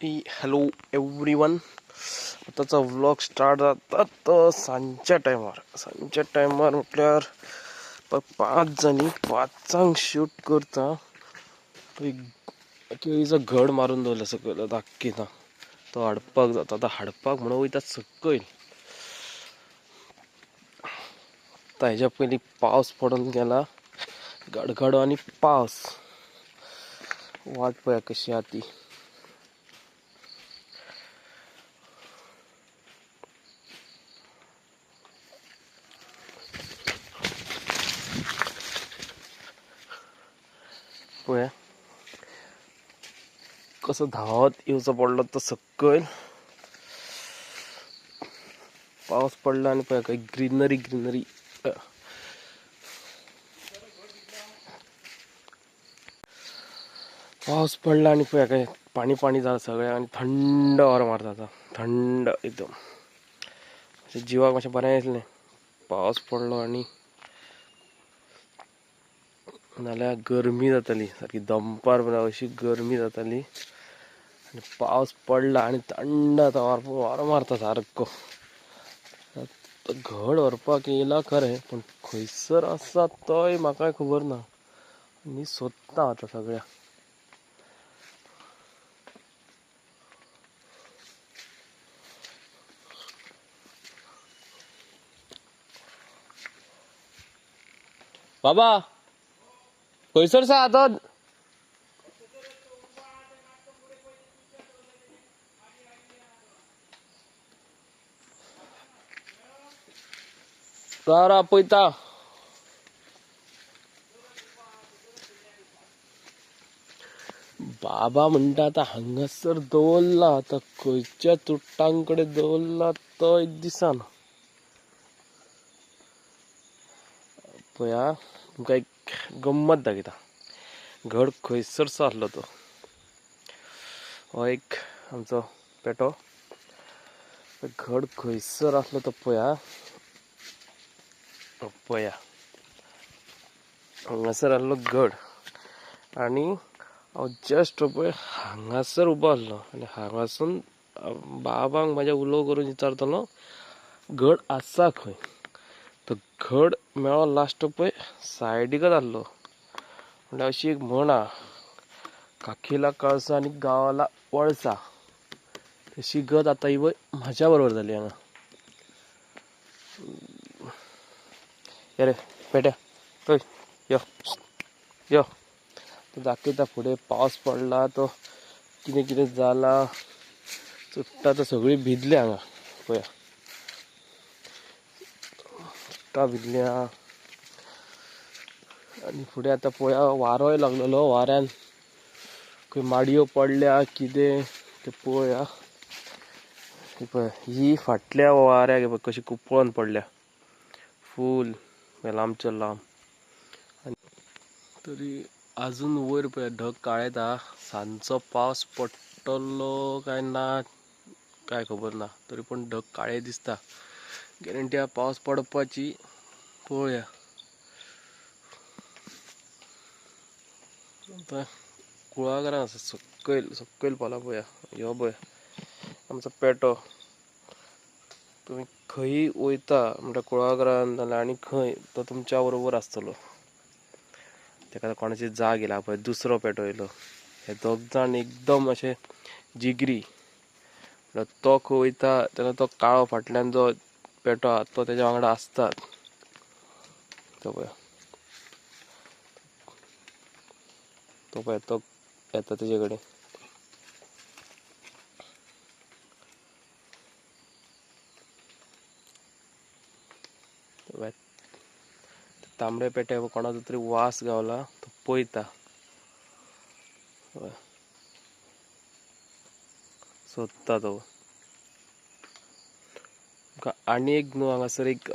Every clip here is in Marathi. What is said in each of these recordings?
हॅलो एव्हरी वन आताचा व्लॉग स्टार्ट जाता तर सांजच्या टायमार सांजच्या टायमार म्हटल्यार पांच पाच जणी पाचांक शूट करता. केळीचं घड मारून दवरलं सकयल दाखयता तो हाडपाक जाता. आतां हाडपाक म्हणून वयता सकयल आतां हेज्या पयलीं पावस पडून गेला. गडगडो आनी पावस वाट पळया कशी आहा ती पळया कसो धांवत येवचो पडलो तो सकयल पावस पडला आनी पळय खंय ग्रीनरी ग्रीनरी. पावस पडला आनी पळय काय पाणी पाणी झालं सगळें आनी थंड वारो मारता आतां. थंड एकदम. अशें जिवाक मातशें बरें दिसलें पावस पडलो आनी नाल्यार गरमी जाताली. सारकी दंपार म्हणल्यार अशी गरमी जाताली. आणि पावस पडला आनी थंड आता वारो वारं मारता सारको घड व्हरपाक येयला खरें पूण खंयसर आसा तोय म्हाकाय खबर ना. आनी सोदता आतां सगळ्या. बाबा खंयसर सा आतां राव राव बाबा म्हणटा आतां हांगासर दवरला आता खंयच्या तुट्टांकडे दवरला तो दिसान. पया तुमकां एक गंमत दाखयता घड खंयसरचो आसलो तो. हो एक आमचो पेटो. घड खंयसर आसलो तो पळया पपया पळया हांगासर आसलो गड. आनी हांव जस्ट पळय हांगासर उबो आसलो आनी हांगासून बाबांक म्हाज्या उलो करून विचारतलो गड आसा खंय? तो गड मेळो लास्ट पळय सायडीकच आसलो म्हणल्यार अशी एक म्हण आहा काखीला कळसा आनी गावाला वळसा. तशी गत आतां ही वय म्हाज्या बरोबर जाली हांगा रे पेट्या खंय यो यो। तो दाखयता फुडें पावस पडला तो कितें कितें जाला, चुट्टां तो सगळीं भिजली हांगा पळया चुट्टां भिजल्या। आनी फुडें आतां पळया वारोय लागलेलो, वाऱ्यान। खंय माडयो पडल्या कितें तें पळोवया ही पळय, ही फाटल्या वाऱ्याक पळय, कशी कुंपळोन पडल्या। फूल। लांबच्या लांब. आनी तरी आजून वयर पळय ढग काळेत येता सांजचो पावस पडटलो काय ना काय खबर ना. तरी पूण ढग काळे दिसता. गॅरंटी हा पावस पडपाची पळोवया आतां कुळागरां आसा सकयल सकयल पाला पळया यो पळया आमचो पेटो. तुमी खंयी वयता म्हणल्यार कुळागरांत नाल्यार आनी खंय तो तुमच्या बरोबर आसतलो तेका कोणाची जाग येयला पळय दुसरो पेटो येयलो हे दोग जाण एकदम अशे जिगरी. म्हणल्यार तो खंय वयता तेन्ना तो काळो फाटल्यान जो पेटो आहा तो तेज्या वांगडा आसता तो पळय तो पळय तो येता तेजे कडेन पळय तांबडे पेट्या कोणाचो तरी वास गावला तो पळयता सोदता तो. आणि आनी एक न्हू हांगासर एक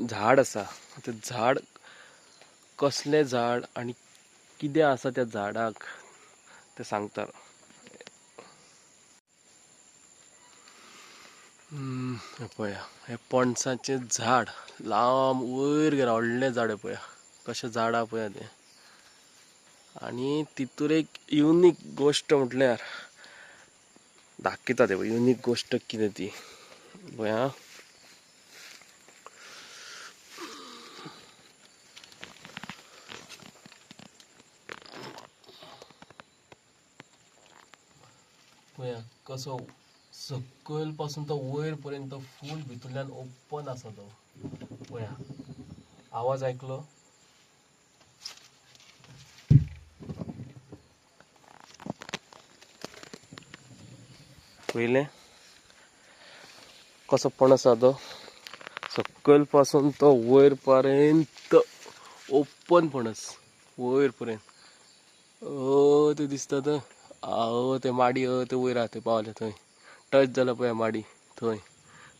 झाड आसा तें झाड कसलें झाड आनी कितें आसा त्या झाडाक तें सांगता हम्म, हें पळया हे पणसाचें झाड लांब वयर गेला व्हडलें झाड हें पळया कशें झाड आहा पळया तें. आनी तितूर एक युनीक गोश्ट म्हटल्यार दाखयता ते युनीक गोश्ट कितें ती. पळय आं. पळया कसो सकयलपासून तो वयर पर्यंत फूल भितरल्यान ओपन आसा तो. पळया आवाज ऐकलो? पहिले कसो पणस आसा तो. सकयलपासून तो वयर पर्यंत ओपन पणस वयर पर्यंत ते दिसता थंय अ ते माडी अ ते वयर आहा ते पावले थंय टच जाला पळय माडी. थंय.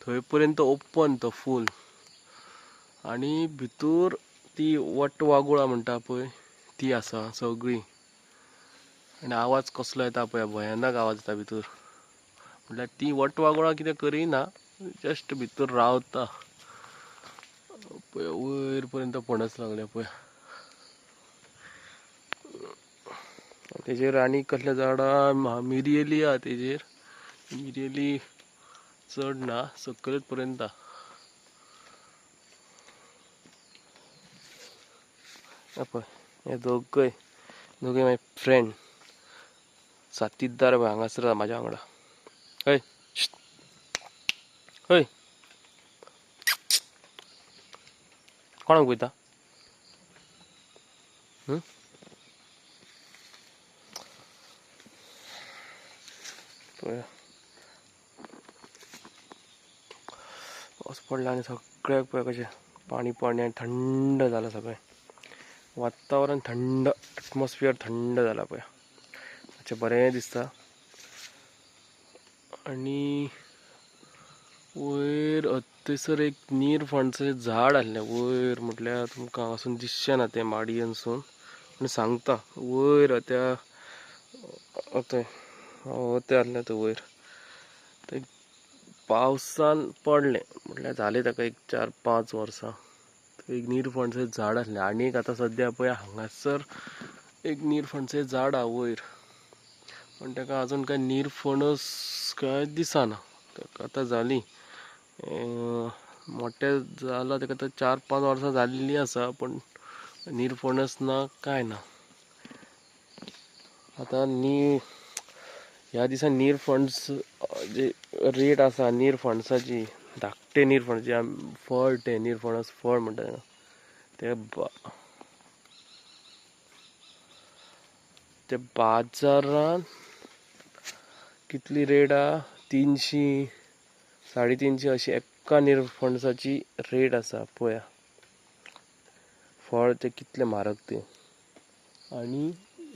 थंय पर्यंत ओपन तो फूल आणि भितूर ती वट वागुळा म्हणटा पळय ती आसा सगळी. आणि आवाज कसलो येता पळय भयानक आवाज येता भितूर. म्हटल्यार ती वट वागुळा कितें करिना जस्ट भितूर रावता. पळय वयर पर्यंत पणस लागल्या पळय तेजेर आनी कसले झाडां म्हा- मिरियेली आहा तेजेर. मिरियेली चड ना सकयत पर्यंत हे पळय हे दोगय म्हाजे फ्रेंड साथीदार पळय हांगासर आहा म्हाज्या वांगडा हय. हय. कोणाक वयता पळय पाऊस पडला आनी सगळ्याक पळय कशें पाणी पाणी आणि थंड झालं सगळें. वातावरण थंड एटमॉस्फियर थंड जाला पळय मातशें बरें दिसता. आनी वयर थंयसर एक निरफणसाचें झाड आसलें वयर म्हटल्यार तुमकां हांगासून दिसचें ना तें माडयेनसून पूण सांगता वयर त्या थंय ते आसलें थंय वयर थंय पावसान पडलें. म्हटल्यार जालें ताका एक चार पांच वर्सां एक निरफणसें झाड आसलें आनी एक आतां सद्या पळय हांगासर एक निरफणसें झाड आहा वयर पण ताका आजून काय निरफणस काय दिसना. ताका आतां जालीं अं, मोठें जाला ताका आतां चार पांच वर्सां जाल्लीं आसा पण निरफणस ना काय ना. आतां नी ह्या दिसा निरफणस जे रेट आसा निरफणसाची धाकटे निरफणस जे फळ ते निरफणस फळ म्हणटा ते ते बाजारान कितली रेट आहा तिनशीं साडे तिनशीं अशी एक्का निरफणसाची रेट आसा पळया फळ ते कितले म्हारग ते. आनी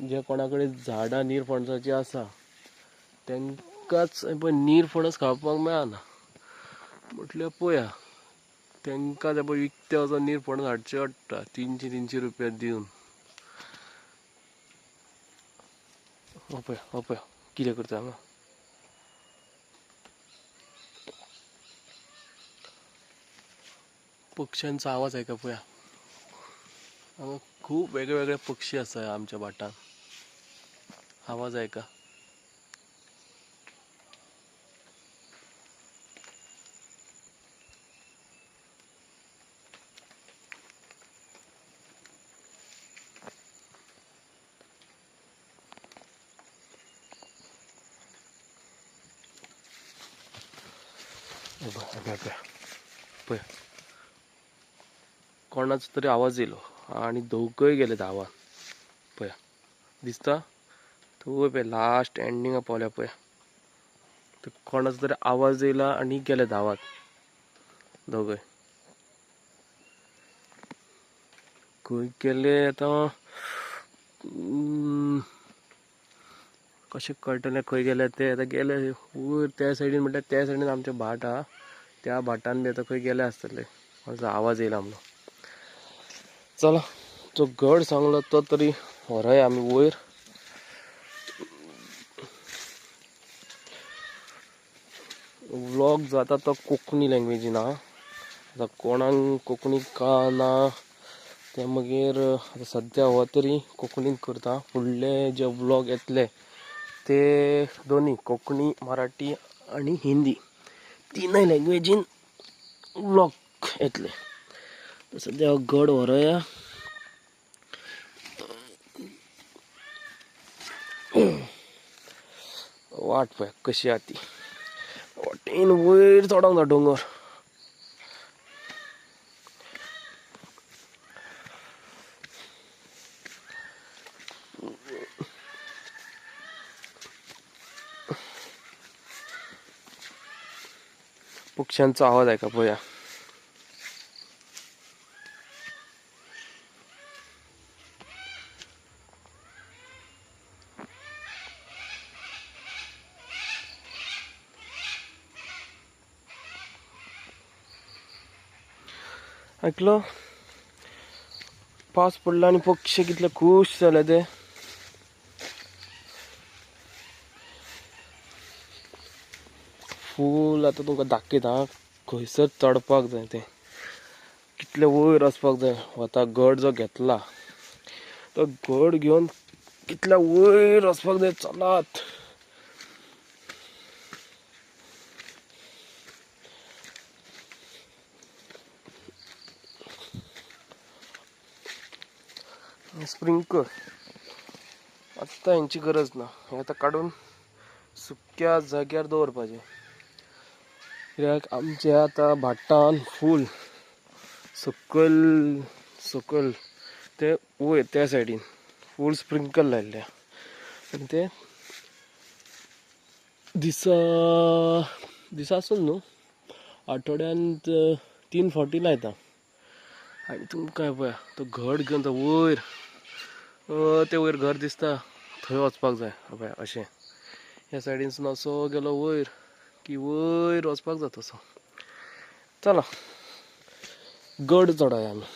जे कोणा कडेन झाडां निरफणसाची आसा तेंकाच पळय निरफणस खावपाक मेळना म्हटल्यार पळया तेंकां ते पळय विकते वचोन निरफणस हाडचे पडटा तिनशी तिनशीं रुपया दिवन हो पळय हो पळय कितें करता हांगा पक्ष्यांचो आवाज आयका पळया हांगा खूब वेगळे वेगळे पक्षी आसा आमच्या भाटांत आवाज आयका हे कोणाचो तरी आवाज येयलो हो. आनी दोगय गेले धांवन पया दिसता? थंय पळय लास्ट एंडिंगा पावल्या पळय तर कोणाचो तरी आवाज येयला आनी गेले धावात दोगय खंय गेले आतां कशें कळटलें खंय गेले ते आतां गेले. वयर त्या सायडीन म्हणल्यार त्या सायडीन आमचें भाट. आहा त्या भाटान बी आतां खंय गेले आसतले कोणाचो आवाज येयला म्हणून चला जो गड सांगलो तो तरी व्हरय आमी वयर व्लॉग जाता तो कोंकणी लँग्वेजीन आहा आतां कोणाक कोंकणी का ना ते मागीर आतां सद्या हो तरी कोंकणीन करता. फुडले जे व्लॉग येतले ते दोन्ही कोंकणी मराठी आणि हिंदी. तीनय लँग्वेजीन व्लॉग येतले सध्या गड व्हरया वाट पळय कशी आहा ती. वाटेन वयर चडोंक ना डोंगर. पक्ष्यांचा आवाज आहे का? पळया ऐकलो? पावस पडला आणि पक्षी कितले खुश जाले ते. फूल आता तुका दाखयता खंयसर चडपाक जाय तें. कितले वयर वचपाक जाय. हो वता गड जो घेतला तो गड घेवन कितल्या वयर वचपाक जाय चलात. स्प्रिंकल. आत्ता यांची गरज ना. हे आता काढून सुक्या जाग्यार दवरपाचें. कित्याक आमचे आतां भाटान फूल सकयल सकयल ते वयर त्या सायडीन फूल स्प्रिंकल लायल्ले आनी ते दिसा दिसा आसून न्हू? आठवड्यांत तीन फावटी लायता. आनी तुमकां पळय तो घट घेवन तो वयर ते वयर घर दिसता थंय वचपाक जाय पळय अशें. ह्या सायडीनसून असो गेलो वयर की वयर वचपाक जाता सो चला. गड चडाय आमी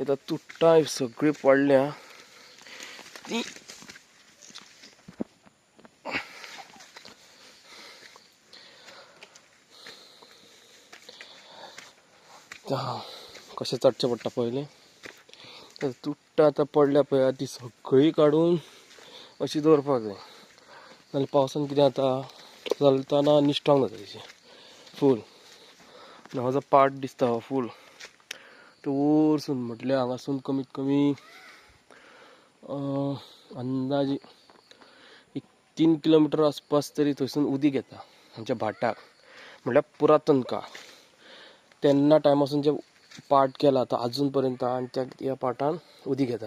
आतां तुट्टां सगळीं पडल्या. ती कशें चडचें पडटा पयलें तुट्टां आतां पडल्या पळय ती सगळीं काडून अशी दवरपाक जाय नाजाल्यार पावसान कितें जाता चलतना निश्टोंक जाता तेची फूल आनी हो जो पार्ट दिसता हो फूल तो वरसून म्हटल्यार हांगासून कमीत कमी अं, अंदाजे एक तीन किलोमिटर आसपास तरी थंयसून उदीक येता आमच्या भाटाक. म्हटल्यार पुरातन काळ तेन्ना टायमासून जे पार्ट केला तो अजून पर्यंत आनी त्या ह्या पार्टान उदीक येता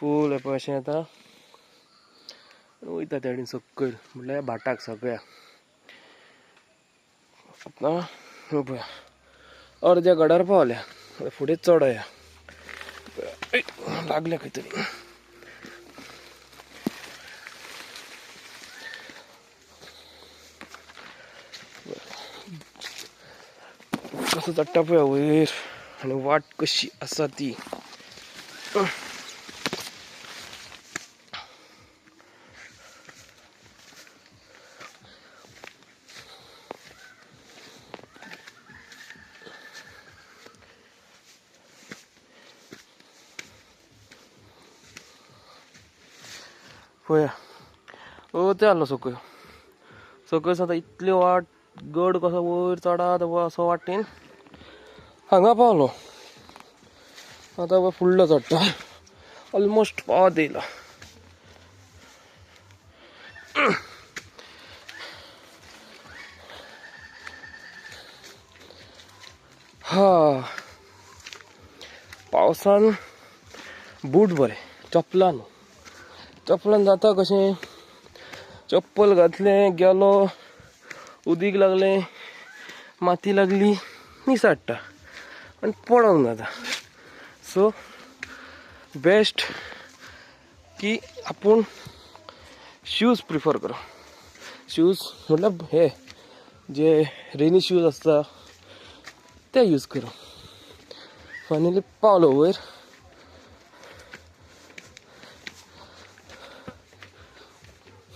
फूल हे पळय अशें येता वयता त्या सकयल म्हटल्यार भाटाक सगळ्या. आतां पळया. अर्द्या गडार पावल्या. फुडें चडया लागल्या खंय तरी कसो चडटा पळय वयर. आनी वाट कशी आसा ती पळया ओ ते आसलो सकयल सकयल आतां इतली वाट गड कसो वयर चडात व असो वाटेन. हांगा पावलो आतां पळय फुडलो चडटा ऑलमोस्ट पावत येयला हा. पावसान बूट बरे चपलान. चपलान जाता कशें चप्पल घातलें गेलो. उदीक लागलें. माती लागली. निसाडटा आनी पडोंक जाता सो बेस्ट की आपूण शूज प्रिफर करप शूज म्हटल्यार हे जे रेनी शूज आसता ते यूज करप फायनली पावलो वयर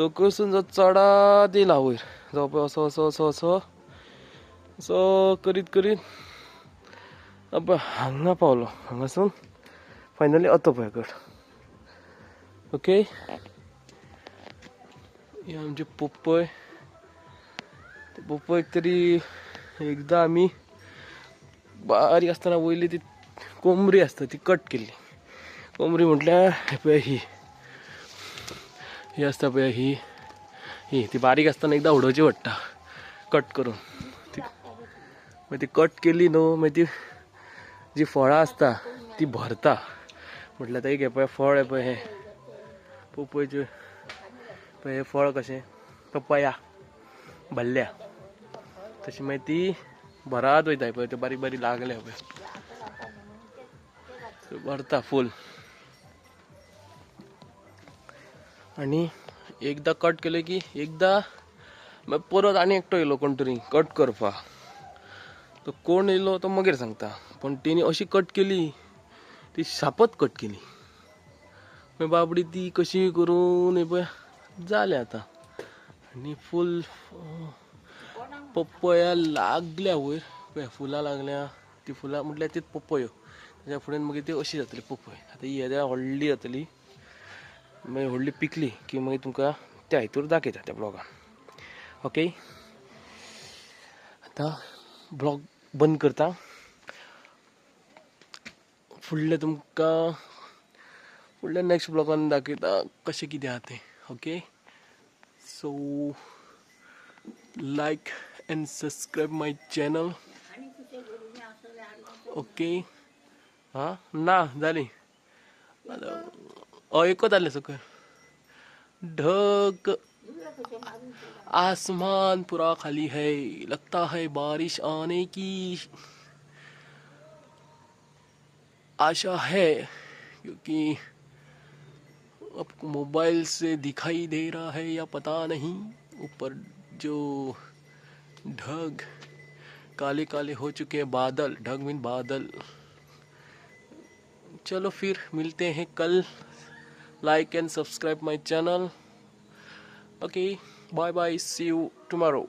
सकयसून जो चडात येयला वयर जो पळय असो असो असो असो. असो करीत करीत. पळय हांगा पावलो. हांगासून फायनली अतो पळय कट ओके ही आमची पप्पय पप्पय तरी एकदां आमी बारीक आसतना वयली ती कोंबरी आसता ती कट केल्ली कोंबरी म्हटल्यार पळय ही. ही आसता पळय ही ही ती बारीक आसतना एकदां उडोवची पडटा कट करून. ती मागीर ती कट केली न्हू मागीर ती जी फळां आसता ती भरता. म्हटल्यार ते हे पळय फळ हे पळय हे. पपयचे पळय हे फळ कशें पपया भल्ल्या तशी मागीर ती भरात वयता पळय त्यो बारीक बारीक लागल्या पळय भरता फूल. आनी एकदां कट केले की एकदां मागीर परत आनी एकटो येयलो कोण तरी कट करपा तो कोण येयलो तो मागीर सांगता. पण तेणी अशी कट केली ती शापत कट केली. मागीर बाबडी ती कशी करून हे पळय जालें आतां. आनी फूल पपया लागल्या वयर पळय फुलां लागल्या. ती फुलां म्हटल्यार ती पपयो. तेज्या फुडें मागीर ती अशी जातली पपय. आतां ही येद्या व्हडली जातली. मागीर व्हडली पिकली की मागीर तुमकां त्या हितूर दाखयता त्या ब्लॉगान. ओके आतां ब्लॉग बंद करता. फुडले तुमकां फुडल्या नेक्स्ट ब्लॉगान दाखयता कशें कितें आहा तें. Okay so like and subscribe my channel okay आं ना जाली हय एकच जालें सकयल ढग। आसमान पूरा खाली है, लगता है बारिश आने की आशा है, क्योंकि आपको मोबाइल से दिखाई दे रहा है या पता नहीं, ऊपर जो ढग काले काले हो चुके हैं बादल, ढग मीन बादल। चलो फिर मिलते हैं कल। like and subscribe my channel. Okay bye bye see you tomorrow.